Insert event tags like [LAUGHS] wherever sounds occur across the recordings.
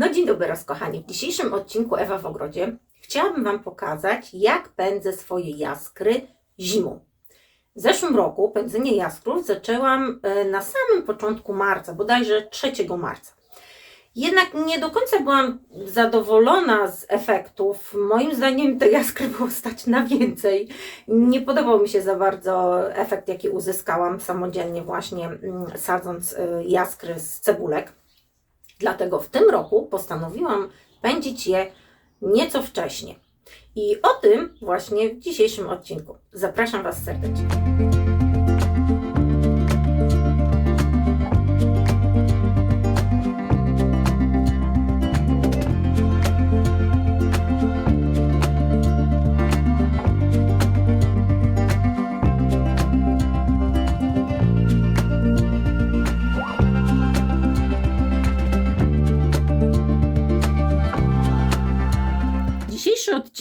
No dzień dobry raz kochani. W dzisiejszym odcinku Ewa w ogrodzie chciałabym Wam pokazać, jak pędzę swoje jaskry zimą. W zeszłym roku pędzenie jaskrów zaczęłam e, na samym początku marca, bodajże 3 marca. Jednak nie do końca byłam zadowolona z efektów. Moim zdaniem te jaskry było stać na więcej. Nie podobał mi się za bardzo efekt, jaki uzyskałam samodzielnie właśnie mm, sadząc e, jaskry z cebulek. Dlatego w tym roku postanowiłam pędzić je nieco wcześniej. I o tym właśnie w dzisiejszym odcinku. Zapraszam Was serdecznie.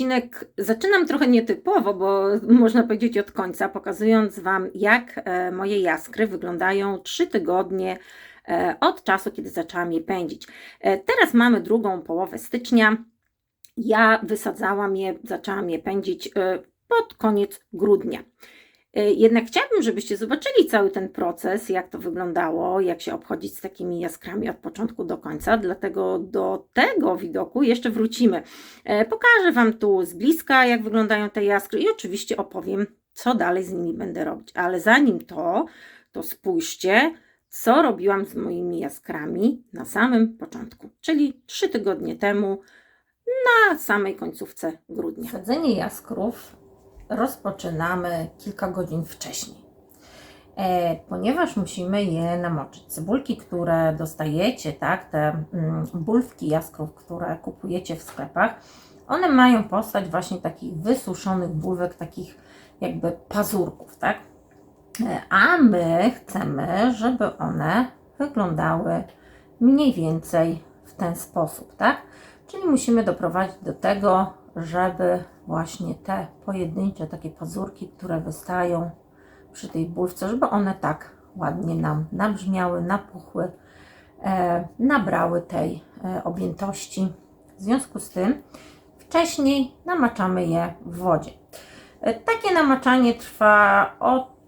Odcinek zaczynam trochę nietypowo, bo można powiedzieć od końca, pokazując Wam, jak e, moje jaskry wyglądają 3 tygodnie e, od czasu, kiedy zaczęłam je pędzić. E, Teraz mamy drugą połowę stycznia. Ja wysadzałam je, zaczęłam je pędzić pod koniec grudnia. E, Jednak chciałabym, żebyście zobaczyli cały ten proces, jak to wyglądało, jak się obchodzić z takimi jaskrami od początku do końca. Dlatego do tego widoku jeszcze wrócimy. E, Pokażę Wam tu z bliska, jak wyglądają te jaskry i oczywiście opowiem, co dalej z nimi będę robić. Ale zanim to, to spójrzcie, co robiłam z moimi jaskrami na samym początku, czyli trzy tygodnie temu, na samej końcówce grudnia. Sadzenie jaskrów rozpoczynamy kilka godzin wcześniej. E, ponieważ musimy je namoczyć. Cebulki, które dostajecie, tak, te mm, bulwki jaskrów, które kupujecie w sklepach, one mają postać właśnie takich wysuszonych bulwek, takich jakby pazurków, tak? E, a my chcemy, żeby one wyglądały mniej więcej w ten sposób, tak? Czyli musimy doprowadzić do tego, żeby właśnie te pojedyncze takie pazurki, które wystają przy tej bulwce, żeby one tak ładnie nam nabrzmiały, napuchły, e, nabrały tej e, objętości. W związku z tym wcześniej namaczamy je w wodzie. E, takie namaczanie trwa od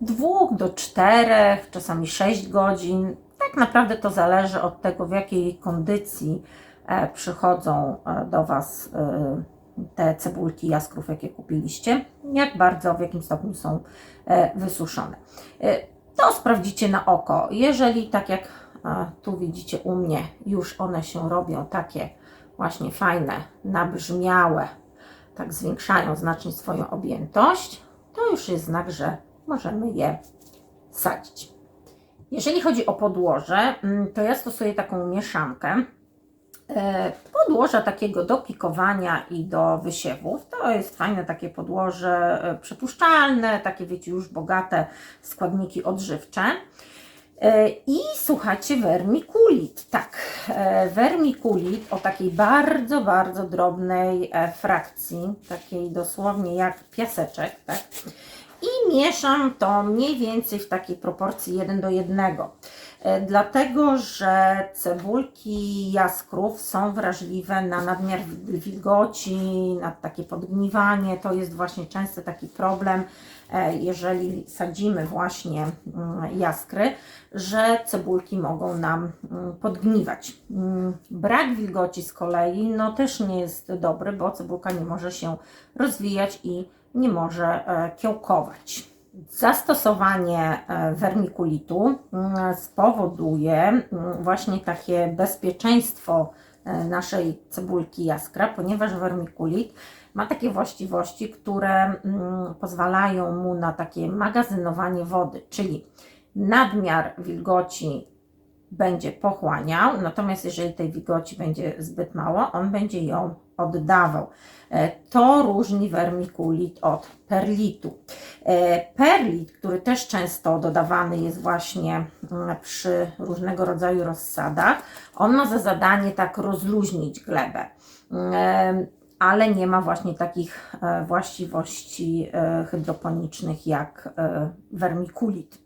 2 do 4, czasami 6 godzin. Tak naprawdę to zależy od tego, w jakiej kondycji przychodzą e, do Was e, te cebulki jaskrów, jakie kupiliście, jak bardzo, w jakim stopniu są e, wysuszone. E, To sprawdzicie na oko. Jeżeli, tak jak e, tu widzicie u mnie, już one się robią takie właśnie fajne, nabrzmiałe, tak zwiększają znacznie swoją objętość, to już jest znak, że możemy je sadzić. Jeżeli chodzi o podłoże, mm, to ja stosuję taką mieszankę e, podłoża takiego do pikowania i do wysiewów. To jest fajne takie podłoże e, przepuszczalne, takie wiecie już bogate składniki odżywcze. E, I słuchajcie, wermikulit. Tak, e, wermikulit o takiej bardzo, bardzo drobnej e, frakcji, takiej dosłownie jak piaseczek, tak? I mieszam to mniej więcej w takiej proporcji 1 do 1. E, Dlatego, że cebulki jaskrów są wrażliwe na nadmiar wilgoci, na takie podgniwanie. To jest właśnie często taki problem, e, jeżeli sadzimy właśnie mm, jaskry, że cebulki mogą nam mm, podgniwać. Mm, Brak wilgoci z kolei no też nie jest dobry, bo cebulka nie może się rozwijać i nie może e, kiełkować. Zastosowanie e, wermikulitu mm, spowoduje mm, właśnie takie bezpieczeństwo e, naszej cebulki jaskra, ponieważ wermikulit ma takie właściwości, które mm, pozwalają mu na takie magazynowanie wody, czyli nadmiar wilgoci będzie pochłaniał, natomiast jeżeli tej wilgoci będzie zbyt mało, on będzie ją oddawał. E, To różni wermikulit od perlitu. E, Perlit, który też często dodawany jest właśnie mm, przy różnego rodzaju rozsadach, on ma za zadanie tak rozluźnić glebę, E, ale nie ma właśnie takich właściwości hydroponicznych jak wermikulit.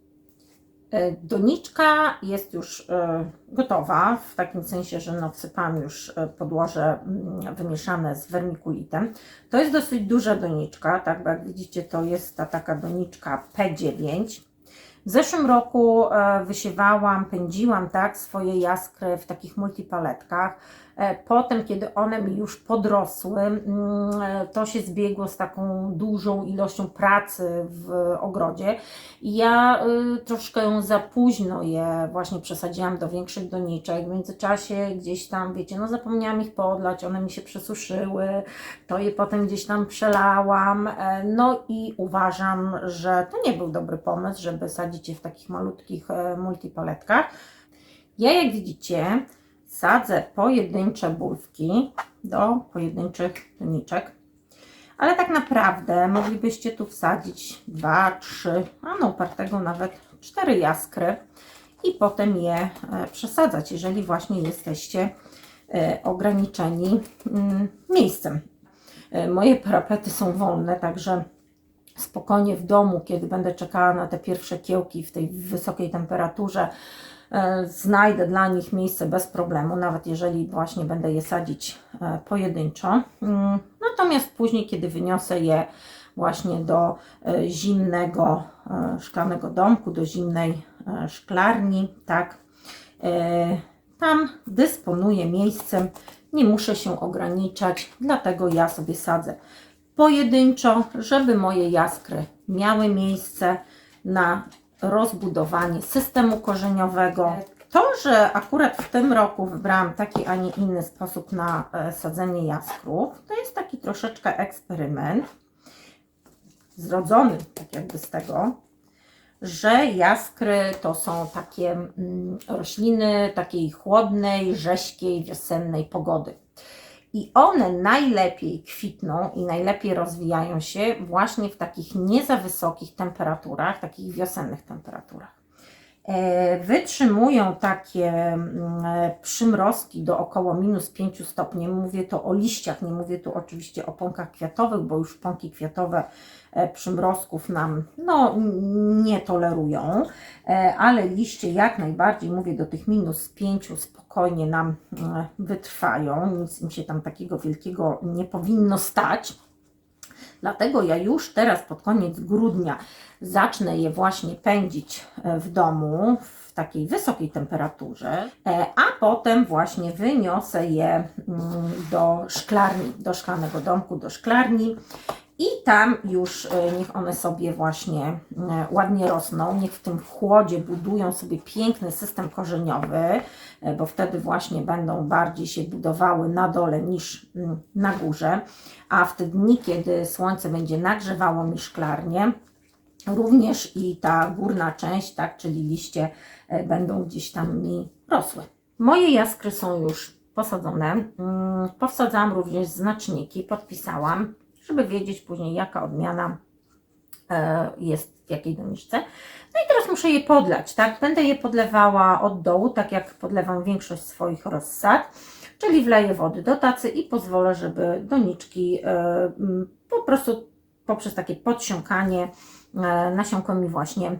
E, Doniczka jest już e, gotowa, w takim sensie, że no wsypałam już e, podłoże mm, wymieszane z wermikulitem. To jest dosyć duża doniczka, tak, bo jak widzicie to jest ta taka doniczka P9. W zeszłym roku wysiewałam, pędziłam tak swoje jaskry w takich multipaletkach. E, Potem, kiedy one mi już podrosły, mm, e, to się zbiegło z taką dużą ilością pracy w ogrodzie. I ja y, troszkę za późno je właśnie przesadziłam do większych doniczek. W międzyczasie gdzieś tam, wiecie, no zapomniałam ich podlać, one mi się przesuszyły, to je potem gdzieś tam przelałam. E, No i uważam, że to nie był dobry pomysł, żeby sadzić je w takich malutkich multipaletkach. Ja, jak widzicie, sadzę pojedyncze bulwki do pojedynczych doniczek. Ale tak naprawdę moglibyście tu wsadzić dwa, trzy, a no upartego nawet cztery jaskry i potem je e, przesadzać, jeżeli właśnie jesteście e, ograniczeni mm, miejscem. E, Moje parapety są wolne, także spokojnie w domu, kiedy będę czekała na te pierwsze kiełki w tej wysokiej temperaturze, znajdę dla nich miejsce bez problemu, nawet jeżeli właśnie będę je sadzić e, pojedynczo. Mm, Natomiast później, kiedy wyniosę je właśnie do e, zimnego e, szklanego domku, do zimnej e, szklarni, tak, e, tam dysponuję miejscem, nie muszę się ograniczać, dlatego ja sobie sadzę pojedynczo, żeby moje jaskry miały miejsce na rozbudowanie systemu korzeniowego. To, że akurat w tym roku wybrałam taki, a nie inny sposób na e, sadzenie jaskrów, to jest taki troszeczkę eksperyment zrodzony tak jakby z tego, że jaskry to są takie mm, rośliny takiej chłodnej, rześkiej, wiosennej pogody. I one najlepiej kwitną i najlepiej rozwijają się właśnie w takich nie za wysokich temperaturach, takich wiosennych temperaturach. E, Wytrzymują takie mm, e, przymrozki do około minus 5 stopni. Mówię to o liściach, nie mówię tu oczywiście o pąkach kwiatowych, bo już pąki kwiatowe e, przymrozków nam no, nie tolerują, ale liście jak najbardziej, mówię do tych minus 5 spokojnie nam wytrwają, nic im się tam takiego wielkiego nie powinno stać. Dlatego ja już teraz pod koniec grudnia zacznę je właśnie pędzić e, w domu w takiej wysokiej temperaturze, e, a potem właśnie wyniosę je mm, do szklarni, do szklanego domku, do szklarni. I tam już e, niech one sobie właśnie e, ładnie rosną, niech w tym chłodzie budują sobie piękny system korzeniowy, e, bo wtedy właśnie będą bardziej się budowały na dole niż na górze. A w te dni, kiedy słońce będzie nagrzewało mi szklarnię, również i ta górna część, tak, czyli liście będą gdzieś tam mi rosły. Moje jaskry są już posadzone. Mm, Powsadzałam również znaczniki, podpisałam, żeby wiedzieć później jaka odmiana e, jest w jakiej doniczce. No i teraz muszę je podlać, tak? Będę je podlewała od dołu, tak jak podlewam większość swoich rozsad, czyli wleję wody do tacy i pozwolę, żeby doniczki e, po prostu poprzez takie podsiąkanie e, nasiąkło mi właśnie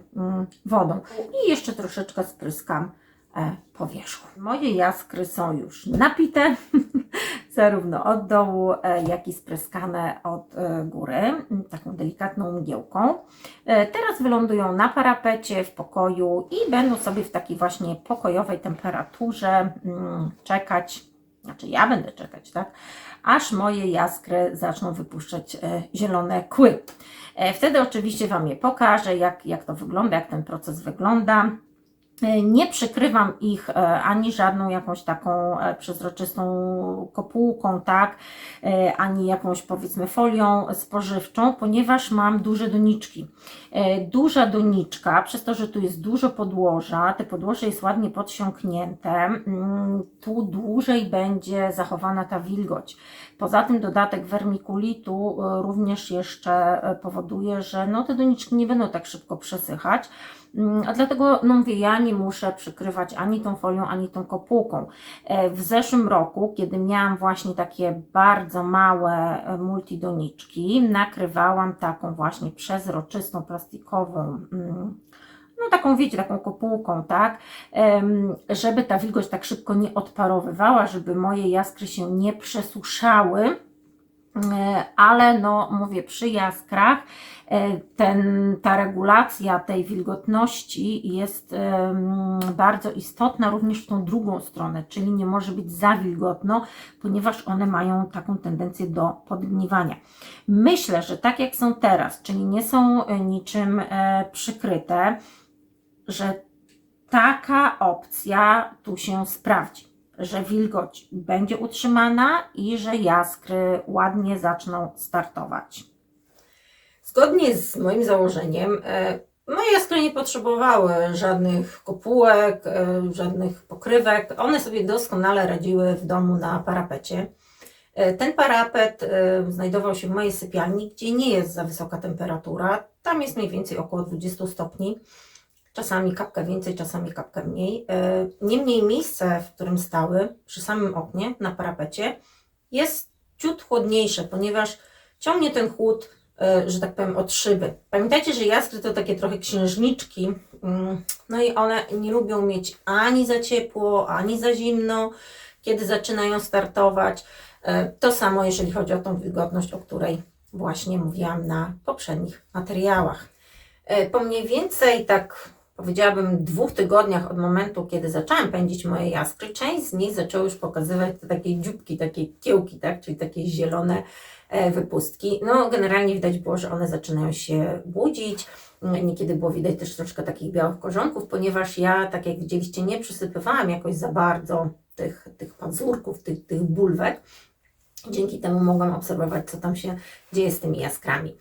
wodą. I jeszcze troszeczkę spryskam e, powierzchnię. Moje jaskry są już napite, [LAUGHS] zarówno od dołu, e, jak i spryskane od e, góry, taką delikatną mgiełką. Teraz wylądują na parapecie w pokoju i będą sobie w takiej właśnie pokojowej temperaturze czekać, znaczy ja będę czekać, tak? Aż moje jaskry zaczną wypuszczać zielone kły. Wtedy oczywiście Wam je pokażę, jak, jak to wygląda, jak ten proces wygląda. E, Nie przykrywam ich e, ani żadną jakąś taką e, przezroczystą kopułką, tak, ani jakąś powiedzmy folią spożywczą, ponieważ mam duże doniczki. E, Duża doniczka, przez to, że tu jest dużo podłoża, te podłoże jest ładnie podsiąknięte, mm, tu dłużej będzie zachowana ta wilgoć. Poza tym dodatek wermikulitu e, również jeszcze e, powoduje, że no, te doniczki nie będą tak szybko przesychać. Mm, A dlatego, no mówię, ja nie muszę przykrywać ani tą folią, ani tą kopułką. W zeszłym roku, kiedy miałam właśnie takie bardzo małe multidoniczki, nakrywałam taką właśnie przezroczystą, mm, no taką, wiecie, taką kopułką, tak, żeby ta wilgoć tak szybko nie odparowywała, żeby moje jaskry się nie przesuszały. E, ale no mówię przy jaskrach e, ten, ta regulacja tej wilgotności jest bardzo istotna również w tą drugą stronę, czyli nie może być za wilgotno, ponieważ one mają taką tendencję do podgniwania. Myślę, że tak jak są teraz, czyli nie są e, niczym przykryte, że taka opcja tu się sprawdzi że wilgoć będzie utrzymana i że jaskry ładnie zaczną startować. Zgodnie z moim założeniem, e, moje jaskry nie potrzebowały żadnych kopułek, e, żadnych pokrywek. One sobie doskonale radziły w domu na parapecie. E, Ten parapet znajdował się w mojej sypialni, gdzie nie jest za wysoka temperatura. Tam jest mniej więcej około 20 stopni. Czasami kapkę więcej, czasami kapkę mniej. E, Niemniej miejsce, w którym stały, przy samym oknie, na parapecie, jest ciut chłodniejsze, ponieważ ciągnie ten chłód, e, że tak powiem, od szyby. Pamiętajcie, że jaskry to takie trochę księżniczki, mm, no i one nie lubią mieć ani za ciepło, ani za zimno, kiedy zaczynają startować. E, To samo, jeżeli chodzi o tą wilgotność, o której właśnie mówiłam na poprzednich materiałach. Po mniej więcej tak powiedziałabym dwóch tygodniach od momentu, kiedy zaczęłam pędzić moje jaskry, część z nich zaczęły już pokazywać te takie dzióbki, takie kiełki, tak? czyli takie zielone e, wypustki. No generalnie widać było, że one zaczynają się budzić. Niekiedy było widać też troszkę takich białych korzonków, ponieważ ja, tak jak widzieliście, nie przysypywałam jakoś za bardzo tych, tych pazurków, tych, tych bulwek. Dzięki temu mogłam obserwować, co tam się dzieje z tymi jaskrami.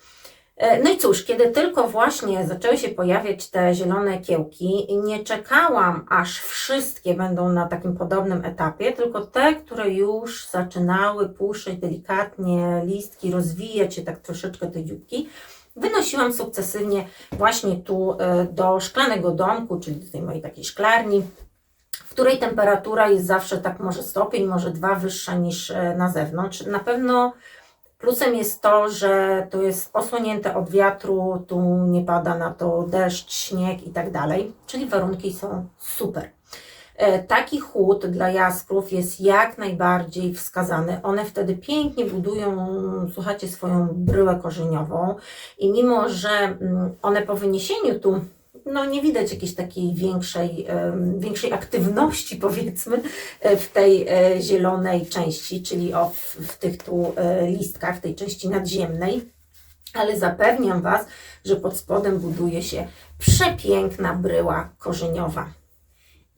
E, No i cóż, kiedy tylko właśnie zaczęły się pojawiać te zielone kiełki, nie czekałam, aż wszystkie będą na takim podobnym etapie, tylko te, które już zaczynały puszczać delikatnie listki, rozwijać się tak troszeczkę te dzióbki, wynosiłam sukcesywnie właśnie tu e, do szklanego domku, czyli do tej mojej takiej szklarni, w której temperatura jest zawsze tak może stopień, może dwa wyższa niż e, na zewnątrz. Na pewno Plusem jest to, że to jest osłonięte od wiatru, tu nie pada na to deszcz, śnieg i tak dalej, czyli warunki są super. E, Taki chłód dla jaskrów jest jak najbardziej wskazany. One wtedy pięknie budują, słuchajcie, swoją bryłę korzeniową i mimo, że mm, one po wyniesieniu tu no nie widać jakiejś takiej większej, większej aktywności, [LAUGHS] powiedzmy, e, w tej e, zielonej części, czyli o, w, tych tu e, listkach, tej części nadziemnej. Ale zapewniam Was, że pod spodem buduje się przepiękna bryła korzeniowa.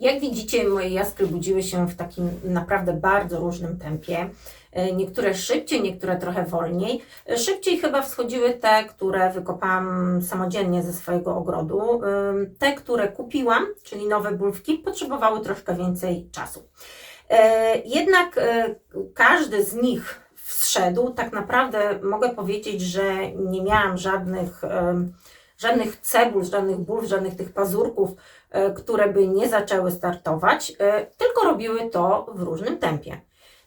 Jak widzicie, moje jaskry budziły się w takim naprawdę bardzo różnym tempie. E, Niektóre szybciej, niektóre trochę wolniej. E, Szybciej chyba wschodziły te, które wykopałam samodzielnie ze swojego ogrodu. Ym, Te, które kupiłam, czyli nowe bulwki, potrzebowały troszkę więcej czasu. E, Jednak e, każdy z nich wszedł. Tak naprawdę mogę powiedzieć, że nie miałam żadnych, żadnych cebul, żadnych bulw, żadnych tych pazurków, e, które by nie zaczęły startować, e, tylko robiły to w różnym tempie.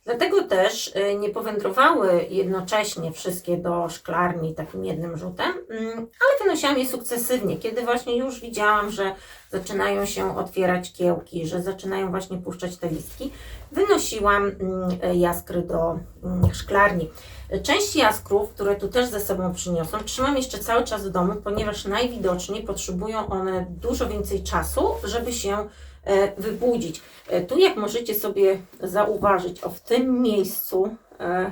Dlatego też e, nie powędrowały jednocześnie wszystkie do szklarni takim jednym rzutem, mm, ale wynosiłam je sukcesywnie, kiedy właśnie już widziałam, że zaczynają się otwierać kiełki, że zaczynają właśnie puszczać te listki, wynosiłam mm, e, jaskry do mm, szklarni. Część jaskrów, które tu też ze sobą przyniosłam, trzymam jeszcze cały czas w domu, ponieważ najwidoczniej potrzebują one dużo więcej czasu, żeby się wybudzić. E, Tu, jak możecie sobie zauważyć, o w tym miejscu e,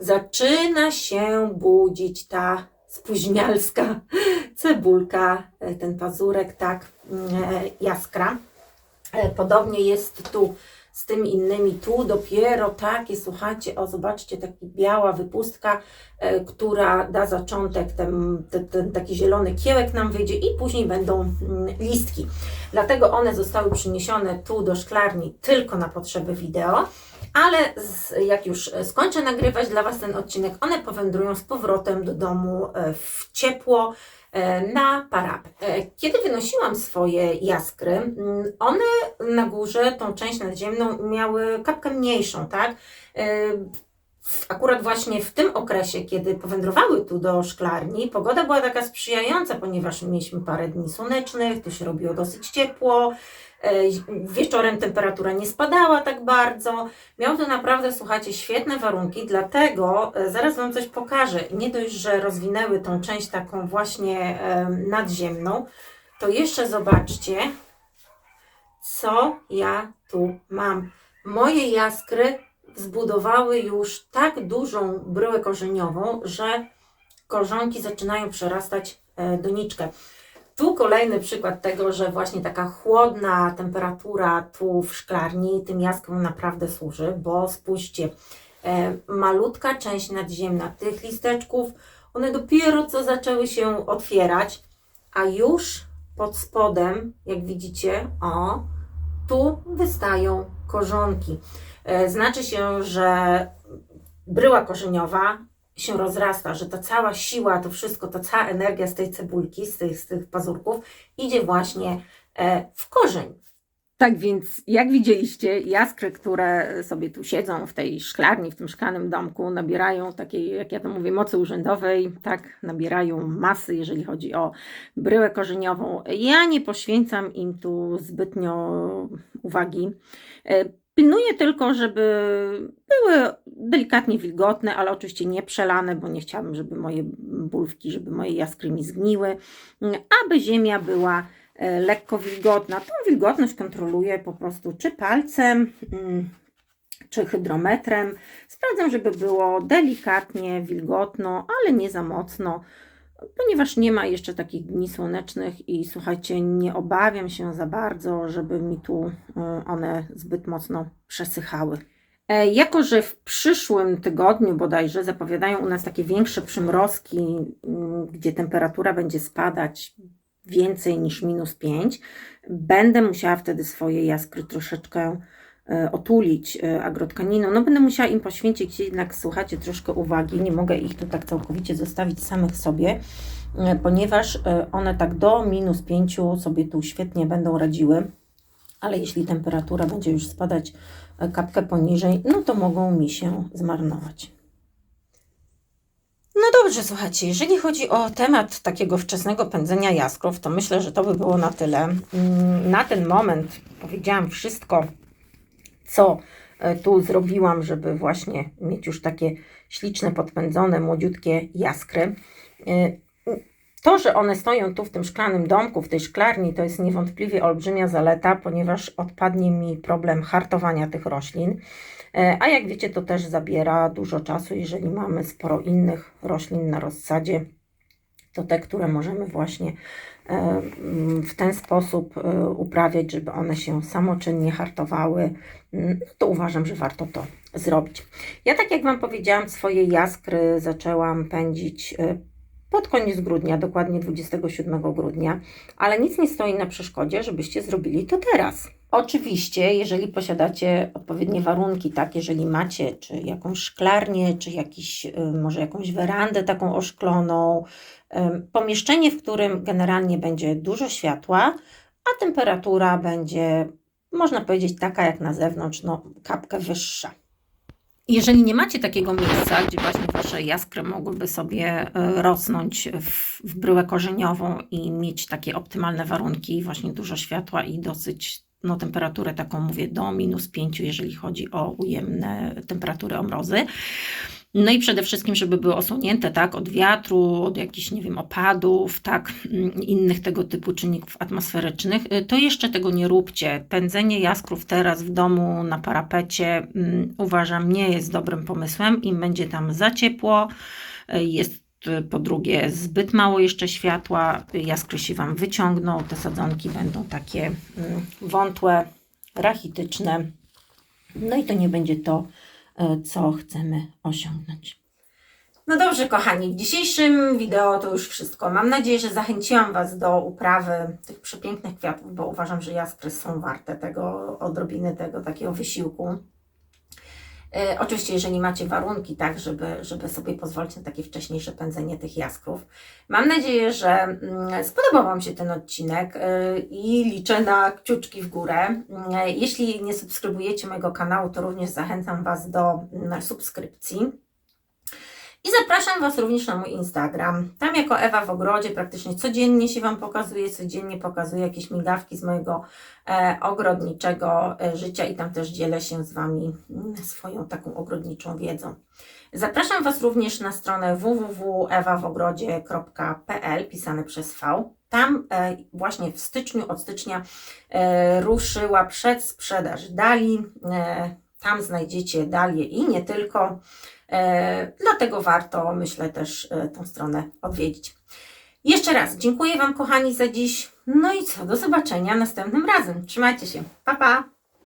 zaczyna się budzić ta spóźnialska [LAUGHS] cebulka, e, ten pazurek, tak, mm, e, jaskra. E, Podobnie jest tu z tymi innymi. Tu dopiero takie, słuchajcie, o zobaczcie, taka biała wypustka, e, która da zaczątek, ten, ten, ten taki zielony kiełek nam wyjdzie i później będą mm, listki. Dlatego one zostały przyniesione tu do szklarni tylko na potrzeby wideo. Ale z, jak już skończę nagrywać dla Was ten odcinek, one powędrują z powrotem do domu e, w ciepło, na parapet. E, Kiedy wynosiłam swoje jaskry, one na górze, tą część nadziemną, miały kapkę mniejszą, tak? E, akurat właśnie w tym okresie, kiedy powędrowały tu do szklarni, pogoda była taka sprzyjająca, ponieważ mieliśmy parę dni słonecznych, tu się robiło dosyć ciepło, e, wieczorem temperatura nie spadała tak bardzo. Miał to naprawdę, słuchajcie, świetne warunki, dlatego e, zaraz Wam coś pokażę. Nie dość, że rozwinęły tą część taką właśnie e, nadziemną, to jeszcze zobaczcie, co ja tu mam. Moje jaskry zbudowały już tak dużą bryłę korzeniową, że korzonki zaczynają przerastać e, doniczkę. Tu kolejny przykład tego, że właśnie taka chłodna temperatura tu w szklarni tym jaskrom naprawdę służy, bo spójrzcie, e, malutka część nadziemna tych listeczków, one dopiero co zaczęły się otwierać, a już pod spodem, jak widzicie, o, tu wystają korzonki. E, Znaczy się, że bryła korzeniowa się rozrasta, że ta cała siła, to wszystko, ta cała energia z tej cebulki, z tych, z tych pazurków idzie właśnie e, w korzeń. Tak więc, jak widzieliście, jaskry, które sobie tu siedzą w tej szklarni, w tym szklanym domku, nabierają takiej, jak ja to mówię, mocy urzędowej, tak, nabierają masy, jeżeli chodzi o bryłę korzeniową. Ja nie poświęcam im tu zbytnio uwagi. Pilnuję tylko, żeby były delikatnie wilgotne, ale oczywiście nie przelane, bo nie chciałabym, żeby moje bulwki, żeby moje jaskry mi zgniły, aby ziemia była e, lekko wilgotna. Tą wilgotność kontroluję po prostu czy palcem, mm, czy hydrometrem. Sprawdzam, żeby było delikatnie wilgotno, ale nie za mocno, ponieważ nie ma jeszcze takich dni słonecznych i słuchajcie, nie obawiam się za bardzo, żeby mi tu y, one zbyt mocno przesychały. E, Jako, że w przyszłym tygodniu bodajże zapowiadają u nas takie większe przymrozki, mm, gdzie temperatura będzie spadać więcej niż minus 5, będę musiała wtedy swoje jaskry troszeczkę otulić e, agrotkaniną. No będę musiała im poświęcić jednak, słuchajcie, troszkę uwagi. Nie mogę ich tu tak całkowicie zostawić samych sobie, e, ponieważ e, one tak do minus 5 sobie tu świetnie będą radziły. Ale jeśli temperatura będzie już spadać e, kapkę poniżej, no to mogą mi się zmarnować. No dobrze, słuchajcie, jeżeli chodzi o temat takiego wczesnego pędzenia jaskrów, to myślę, że to by było na tyle. Mm, Na ten moment powiedziałam wszystko, co e, tu zrobiłam, żeby właśnie mieć już takie śliczne, podpędzone, młodziutkie jaskry. E, To, że one stoją tu w tym szklanym domku, w tej szklarni, to jest niewątpliwie olbrzymia zaleta, ponieważ odpadnie mi problem hartowania tych roślin. E, A jak wiecie, to też zabiera dużo czasu, jeżeli mamy sporo innych roślin na rozsadzie, to te, które możemy właśnie w ten sposób e, uprawiać, żeby one się samoczynnie hartowały, mm, no to uważam, że warto to zrobić. Ja, tak jak Wam powiedziałam, swoje jaskry zaczęłam pędzić e, pod koniec grudnia, dokładnie 27 grudnia, ale nic nie stoi na przeszkodzie, żebyście zrobili to teraz. Oczywiście, jeżeli posiadacie odpowiednie warunki, tak, jeżeli macie czy jakąś szklarnię, czy jakiś, y, może jakąś werandę taką oszkloną, pomieszczenie, w którym generalnie będzie dużo światła, a temperatura będzie, można powiedzieć, taka jak na zewnątrz, no kapkę wyższa. Jeżeli nie macie takiego miejsca, gdzie właśnie wasze jaskry mogłyby sobie e, rosnąć w, w bryłę korzeniową i mieć takie optymalne warunki, właśnie dużo światła i dosyć no, temperaturę taką, mówię, do minus 5, jeżeli chodzi o ujemne temperatury, o mrozy. No i przede wszystkim, żeby były osłonięte, tak, od wiatru, od jakichś, nie wiem, opadów, tak, mm, innych tego typu czynników atmosferycznych, y, to jeszcze tego nie róbcie. Pędzenie jaskrów teraz w domu na parapecie mm, uważam nie jest dobrym pomysłem. Im będzie tam za ciepło, y, jest po drugie zbyt mało jeszcze światła, y, jaskry się Wam wyciągną, te sadzonki będą takie mm, wątłe, rachityczne, no i to nie będzie to, e, co chcemy osiągnąć. No dobrze, kochani, w dzisiejszym wideo to już wszystko. Mam nadzieję, że zachęciłam Was do uprawy tych przepięknych kwiatów, bo uważam, że jaskry są warte tego, odrobiny tego takiego wysiłku. E, Oczywiście, jeżeli macie warunki, tak, żeby, żeby sobie pozwolić na takie wcześniejsze pędzenie tych jaskrów. Mam nadzieję, że mm, spodobał Wam się ten odcinek e, i liczę na kciuczki w górę. E, Jeśli nie subskrybujecie mojego kanału, to również zachęcam Was do mm, subskrypcji. I zapraszam Was również na mój Instagram. Tam jako Ewa w ogrodzie praktycznie codziennie się Wam pokazuje, codziennie pokazuję jakieś migawki z mojego e, ogrodniczego e, życia i tam też dzielę się z Wami mm, swoją taką ogrodniczą wiedzą. Zapraszam Was również na stronę www.ewawogrodzie.pl pisane przez V. Tam e, właśnie w styczniu, od stycznia e, ruszyła przedsprzedaż dali. E, tam znajdziecie dalie i nie tylko. E, dlatego warto, myślę, też e, tą stronę odwiedzić. Jeszcze raz dziękuję Wam, kochani, za dziś. No i co, do zobaczenia następnym razem. Trzymajcie się. Pa, pa!